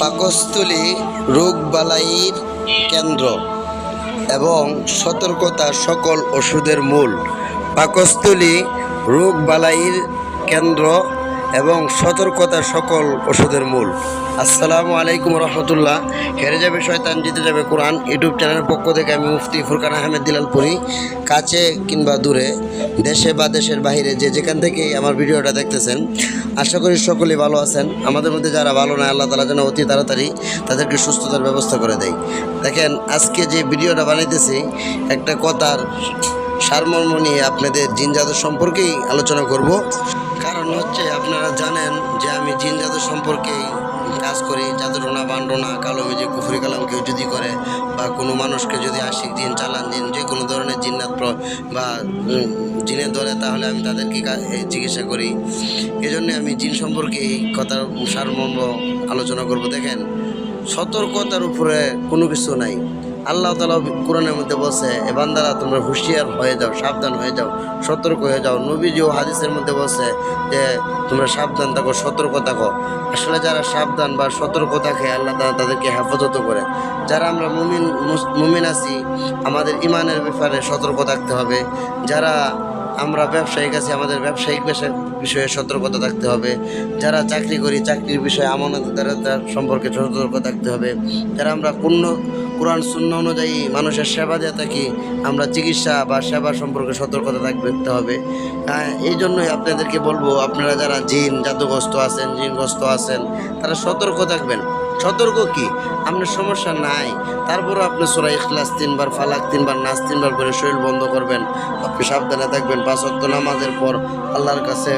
পাকস্থলী রোগবালাইয়ের কেন্দ্র এবং সতর্কতা সকল ওষুধের মূল। পাকস্থলী রোগবালাইয়ের কেন্দ্র এবং সতর্কতা সকল ওষুধের মূল। আসসালামু আলাইকুম রহমতুল্লাহ। হেরে যাবে শয়তান, জিতে যাবে কোরআন। ইউটিউব চ্যানেলের পক্ষ থেকে আমি মুফতি ফুরকান আহমেদ দিলালপুরি। কাছে কিংবা দূরে, দেশে বা দেশের বাইরে যে যেখান থেকেই আমার ভিডিওটা দেখতেছেন, আশা করি সকলেই ভালো আছেন। আমাদের মধ্যে যারা ভালো নয় আল্লাহ তালা যেন অতি তাড়াতাড়ি তাদেরকে সুস্থতার ব্যবস্থা করে দেয়। দেখেন, আজকে যে ভিডিওটা বানাইতেছি, একটা কথার সারমর্ম নিয়ে আপনাদের জিন জাদু সম্পর্কেই আলোচনা করব। কারণ হচ্ছে আপনারা জানেন যে আমি জিন জাদু সম্পর্কেই কাজ করি। জাদুটোনা বান্ডোনা কালো মেজে, কুফরি কালাম কেউ যদি করে বা কোনো মানুষকে যদি আশিক জিন, চালান জিন, যে কোনো ধরনের জিন্নাত বা জিনের ধরে, তাহলে আমি তাদেরকে চিকিৎসা করি। এজন্য আমি জিন সম্পর্কে এই কথার সারমর্ম আলোচনা করব। দেখেন, সতর্কতার উপরে কোনো কিছু নাই। আল্লাহ তালা কোরআনের মধ্যে বলছে, এ বান্দারা, তোমরা হুঁশিয়ার হয়ে যাও, সাবধান হয়ে যাও, সতর্ক হয়ে যাও। নবীজিও হাদিসের মধ্যে বলছে যে, তোমরা সাবধান থাকো, সতর্ক থাকো। আসলে যারা সাবধান বা সতর্ক থাকে, আল্লাহ তালা তাদেরকে হেফাজত করে। যারা আমরা মুমিন মুমিন আছি, আমাদের ইমানের ব্যাপারে সতর্ক থাকতে হবে। যারা আমরা ব্যবসায়িক আছি, আমাদের ব্যবসায়িক বিষয়ে সতর্কতা থাকতে হবে। যারা চাকরি করি, চাকরির বিষয়ে আমানতদারতা সম্পর্কে সতর্ক থাকতে হবে। যারা আমরা পূর্ণ কোরআন শূন্য অনুযায়ী মানুষের সেবা দিয়ে থাকি আমরা চিকিৎসা বা সেবা সম্পর্কে সতর্কতা থাকতে হবে। হ্যাঁ, এই জন্যই আপনাদেরকে বলব আপনারা যারা জিন জাদুগ্রস্ত আছেন জিনগ্রস্ত আছেন তারা সতর্ক থাকবেন। সতর্ক কি? আপনার সমস্যা নাই। তারপরও আপনি সোরা ইখলাস তিনবার ফালাক তিনবার নাচ তিনবার করে শরীর বন্ধ করবেন। আপনি সাবধানে থাকবেন। পাঁচ নামাজের পর আল্লাহর কাছে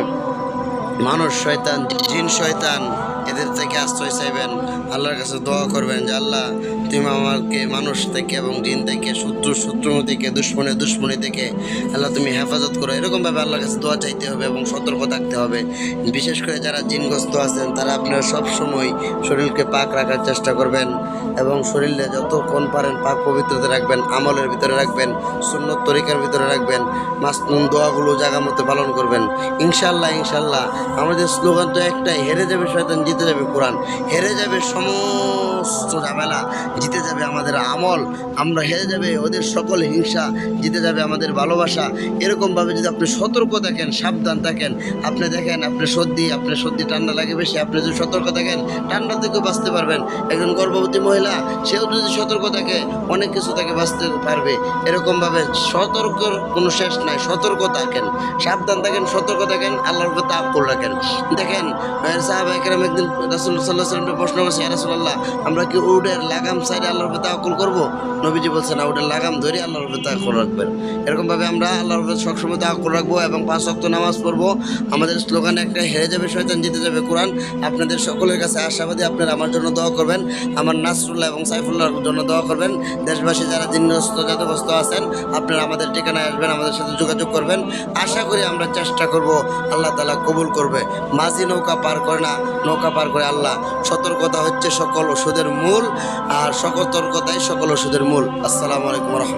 মানুষ শয়তান জিন শয়তান এদের থেকে আশ্রয় চাইবেন, আল্লাহর কাছে দোয়া করবেন যে, আল্লাহ, তুমি আমাকে মানুষ থেকে এবং জিন থেকে, শত্রু শত্রু থেকে, দুশ্মনে, দুশ্মনী থেকে, আল্লাহ, তুমি হেফাজত করো। এরকমভাবে আল্লাহর কাছে দোয়া চাইতে হবে এবং সতর্ক থাকতে হবে। বিশেষ করে যারা জিনগ্রস্ত আছেন, তারা আপনারা সব সময় শরীরকে পাক রাখার চেষ্টা করবেন এবং শরীরে যতক্ষণ পারেন পাক পবিত্রতা রাখবেন, আমলের ভিতরে রাখবেন, সুন্নত তরিকার ভিতরে রাখবেন, মাসনুন দোয়াগুলো জায়গা মতো পালন করবেন। ইনশাল্লাহ ইনশাল্লাহ আমাদের স্লোগান তো একটাই, হেরে যাবে শয়তান জিতে যাবে কোরআন। হেরে যাবে সমস্ত ঝামেলা, জিতে যাবে আমাদের আমল। আমরা হেরে যাবে ওদের সকল হিংসা, জিতে যাবে আমাদের ভালোবাসা। এরকমভাবে যদি আপনি সতর্ক থাকেন, সাবধান থাকেন, আপনি দেখেন, আপনি সর্দি আপনার সর্দি ঠান্ডা লাগে বেশি, আপনি যদি সতর্ক থাকেন, ঠান্ডা থেকেও বাঁচতে পারবেন। একজন গর্ভবতী মহিলা, সেও যদি সতর্ক থাকে, অনেক কিছু তাকে বাঁচতে পারবে। এরকমভাবে সতর্কর কোনো শেষ নাই, সতর্ক থাকেন। সাবধান থাকেন, সতর্ক থাকেন, আল্লাহর উপর তাপ্পর রাখেন। দেখেন সাহাবা একদিন প্রশ্ন করছে রাসুল্লাহ আমরা কি উডের লাগাম সাইডে আল্লাহর তাকুল করব? নবীজি বলছেন উডের লাগাম ধরে আল্লাহর তাকুল রাখবেন। এরকমভাবে আমরা আল্লাহর সবসময় তাকুল রাখব এবং পাঁচ অক্ত নামাজ পড়ব। আমাদের স্লোগান একটা, হেরে যাবে শয়তান, জিতে যাবে কোরআন। আপনাদের সকলের কাছে আশাবাদী, আপনারা আমার জন্য দোয়া করবেন। আমার নাসরুল্লাহ এবং সাইফুল্লাহর জন্য দোয়া করবেন। দেশবাসী যারা জিন্নস্ত জাতগ্রস্ত আছেন, আপনারা আমাদের ঠিকানায় আসবেন, আমাদের সাথে যোগাযোগ করবেন। আশা করি আমরা চেষ্টা করব, আল্লাহ তালা কবুল করবে। মাঝি নৌকা পার করে না, নৌকা পার করে আল্লাহ। সতর্কতা হচ্ছে সকল ওষুধের মূল আর সতর্কতাই সকল ওষুধের মূল। আসসালামু আলাইকুম রহমতুল্লাহ।